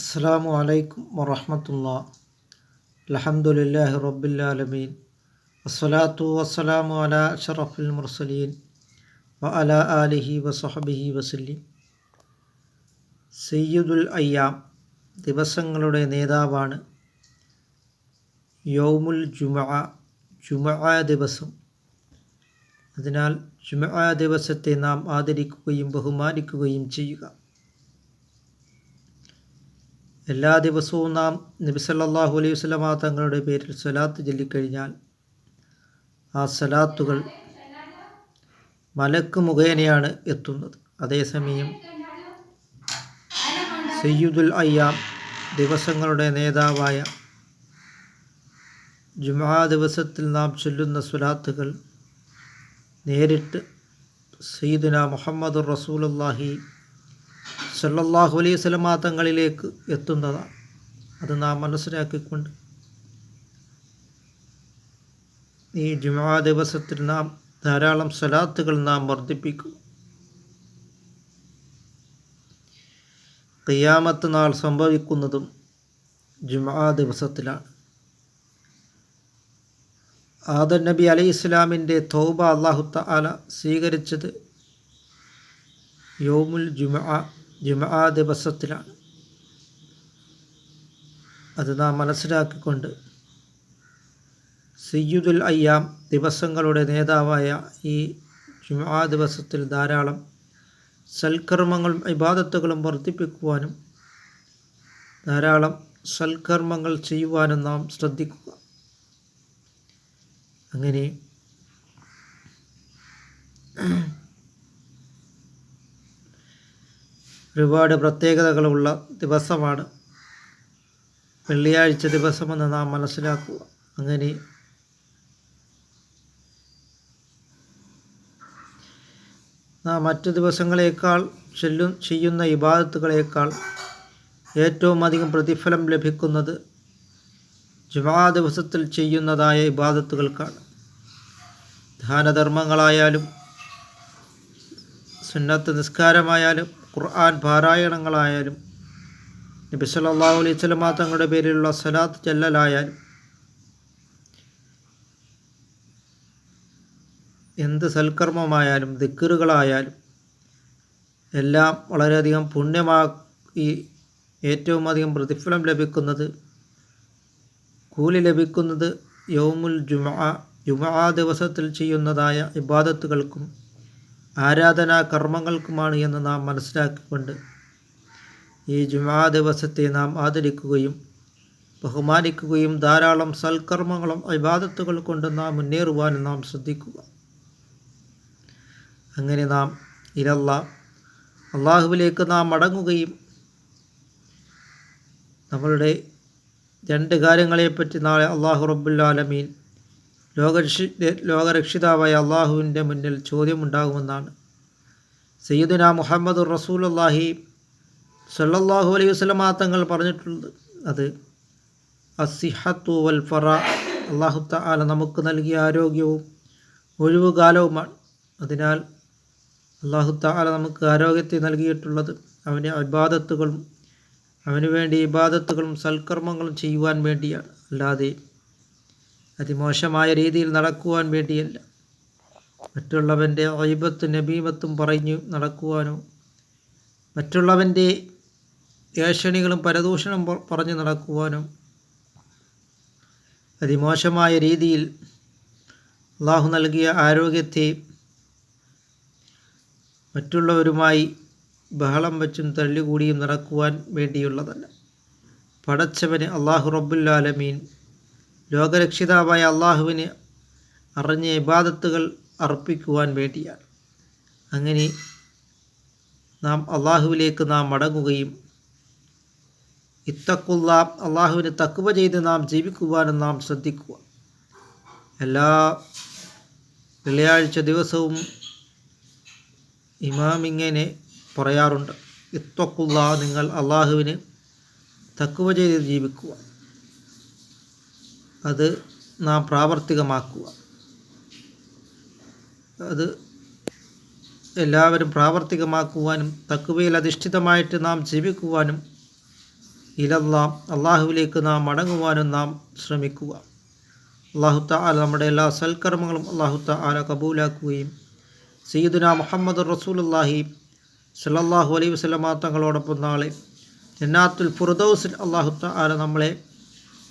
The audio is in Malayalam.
അസ്സാം വലൈക്കും വറഹമത്തുള്ള. അലഹമുല്ലാഹി റബ്ബുലാലമീൻ വസ്സലാത്തു വസ്സലാമു അല അഷറഫുൽ മുർസലീൻ. വ അല ആലിഹി വസഹബിഹി വസല്ലി. സയ്യിദുൽ അയ്യാം ദിവസങ്ങളുടെ നേതാവാണ്. യൗമുൽ ജുമഅ ജുമഅ ദിവസം. അതിനാൽ ജുമഅ ദിവസത്തെ നാം ആദരിക്കുകയും ബഹുമാനിക്കുകയും ചെയ്യുക. എല്ലാ ദിവസവും നാം നബി സല്ലല്ലാഹു അലൈഹി വസല്ലമ തങ്ങളുടെ പേരിൽ സ്വലാത്ത് ചൊല്ലിക്കഴിഞ്ഞാൽ ആ സ്വലാത്തുകൾ മലക്ക് മുഖേനയാണ് എത്തുന്നത്. അതേസമയം സയ്യുദുൽ അയ്യാം ദിവസങ്ങളുടെ നേതാവായ ജുമാ ദിവസത്തിൽ നാം ചൊല്ലുന്ന സ്വലാത്തുകൾ നേരിട്ട് സയ്യിദുന മുഹമ്മദ് റസൂലുള്ളാഹി സല്ലല്ലാഹു അലൈഹി സ്വലമാ തങ്ങളിലേക്ക് എത്തുന്നതാണ് അത് നാം മനസ്സിലാക്കിക്കൊണ്ട് ഈ ജുമാ ദിവസത്തിൽ നാം ധാരാളം സ്വലാത്തുകൾ നാം വർദ്ധിപ്പിക്കും. കയ്യാമത്ത് നാൾ സംഭവിക്കുന്നതും ജുമാ ദിവസത്തിലാണ്. ആദർ നബി അലൈഹി ഇസ്ലാമിന്റെ തൗബ അള്ളാഹു തആല സ്വീകരിച്ചത് യോമുൽ ജുമാ ജുമാ ദിവസത്തിലാണ്. അത് നാം മനസ്സിലാക്കിക്കൊണ്ട് സയ്യുദുൽ അയ്യാം ദിവസങ്ങളുടെ നേതാവായ ഈ ജുമാ ദിവസത്തിൽ ധാരാളം സൽക്കർമ്മങ്ങളും ഇബാദത്തുകളും വർദ്ധിപ്പിക്കുവാനും ധാരാളം സൽക്കർമ്മങ്ങൾ ചെയ്യുവാനും നാം ശ്രദ്ധിക്കുക. അങ്ങനെ ഒരുപാട് പ്രത്യേകതകളുള്ള ദിവസമാണ്. വെള്ളിയാഴ്ച ദിവസമെന്ന് നാം മനസ്സിലാക്കുക. അങ്ങനെ നാം മറ്റു ദിവസങ്ങളേക്കാൾ ചെല്ലും ചെയ്യുന്ന ഇബാദത്തുകളേക്കാൾ ഏറ്റവും അധികം പ്രതിഫലം ലഭിക്കുന്നത് ജുമാ ദിവസത്തിൽ ചെയ്യുന്നതായ ഇബാദത്തുകൾക്കാണ്. ദാനധർമ്മങ്ങളായാലും സുന്നത്ത് നിസ്കാരമായാലും ഖുർആൻ പാരായണങ്ങളായാലും നബി സല്ലല്ലാഹു അലൈഹി സ്വലമ തങ്ങളുടെ പേരിലുള്ള സലാത്ത് ചെല്ലലായാലും എന്ത് സൽക്കർമ്മമായാലും ദിക്കറുകളായാലും എല്ലാം വളരെയധികം പുണ്യമാക്കി ഏറ്റവും അധികം പ്രതിഫലം ലഭിക്കുന്നത് കൂലി ലഭിക്കുന്നത് യൗമുൽ ജുമാ ജുമാ ദിവസത്തിൽ ചെയ്യുന്നതായ ഇബാദത്തുകൾക്കും ആരാധനാ കർമ്മങ്ങൾക്കുമാണ് എന്ന് നാം മനസ്സിലാക്കിക്കൊണ്ട് ഈ ജുമാ ദിവസത്തെ നാം ആദരിക്കുകയും ബഹുമാനിക്കുകയും ധാരാളം സൽക്കർമ്മങ്ങളും അഭിവാദത്തുകൾ കൊണ്ട് നാം മുന്നേറുവാനും നാം ശ്രദ്ധിക്കുക. അങ്ങനെ നാം ഇരല്ല അള്ളാഹുവിലേക്ക് നാം മടങ്ങുകയും നമ്മളുടെ രണ്ട് കാര്യങ്ങളെപ്പറ്റി നാളെ അള്ളാഹു റബ്ബുല്ലാലമീൻ ലോകരക്ഷി ലോകരക്ഷിതാവായ അള്ളാഹുവിന്റെ മുന്നിൽ ചോദ്യമുണ്ടാകുമെന്നാണ്. സയ്യിദുന മുഹമ്മദ് റസൂലല്ലാഹി സല്ലല്ലാഹു അലൈഹി വസ്ലമാ തങ്ങൾ പറഞ്ഞിട്ടുള്ളത് അത് അസിഹത്തു വൽ ഫറ അള്ളാഹു താല നമുക്ക് നൽകിയ ആരോഗ്യവും ഒഴിവുകാലവുമാണ്. അതിനാൽ അള്ളാഹു താല നമുക്ക് ആരോഗ്യത്തെ നൽകിയിട്ടുള്ളത് അവന്റെ ഇബാദത്തുകളും അവന് വേണ്ടി ഇബാദത്തുകളും സൽക്കർമ്മങ്ങളും ചെയ്യുവാൻ വേണ്ടിയാണ്. അല്ലാതെ അതിമോശമായ രീതിയിൽ നടക്കുവാൻ വേണ്ടിയല്ല. മറ്റുള്ളവന്റെ ഐബത്തും നബീമത്തും പറഞ്ഞു നടക്കുവാനോ മറ്റുള്ളവന്റെ ഏഷണികളും പരദൂഷണം പറഞ്ഞു നടക്കുവാനോ അതിമോശമായ രീതിയിൽ അള്ളാഹു നൽകിയ ആരോഗ്യത്തെ മറ്റുള്ളവരുമായി ബഹളം വച്ചും തള്ളികൂടിയും നടക്കുവാൻ വേണ്ടിയുള്ളതല്ല. പടച്ചവന് അള്ളാഹു റബ്ബുല്ലാലമീൻ ലോകരക്ഷിതാവായ അള്ളാഹുവിന് അറിഞ്ഞ ഇബാദത്തുകൾ അർപ്പിക്കുവാൻ വേണ്ടിയാണ്. അങ്ങനെ നാം അള്ളാഹുവിലേക്ക് നാം മടങ്ങുകയും ഇത്തക്കുള്ള അള്ളാഹുവിന് തക്കുവ ചെയ്ത് നാം ജീവിക്കുവാനും നാം ശ്രദ്ധിക്കുക. എല്ലാ വെള്ളിയാഴ്ച ദിവസവും ഇമാം ഇങ്ങനെ പറയാറുണ്ട്. ഇത്തക്കുള്ള നിങ്ങൾ അള്ളാഹുവിന് തക്കുവ ചെയ്ത് ജീവിക്കുക. അത് നാം പ്രാവർത്തികമാക്കുക. അത് എല്ലാവരും പ്രാവർത്തികമാക്കുവാനും തക്കുവയിൽ അധിഷ്ഠിതമായിട്ട് നാം ജീവിക്കുവാനും ഇലല്ലാം അള്ളാഹുവിലേക്ക് നാം മടങ്ങുവാനും നാം ശ്രമിക്കുക. അള്ളാഹു താല നമ്മുടെ എല്ലാ സൽക്കർമ്മങ്ങളും അള്ളാഹു താല കബൂലാക്കുകയും സയ്യിദുന മുഹമ്മദ് റസൂലുല്ലാഹി സല്ലാഹു അലൈഹി വസല്ലമ തങ്ങളോടൊപ്പം നാളെ ജന്നാത്തുൽ ഫുർദൌസിൽ അള്ളാഹു താല നമ്മളെ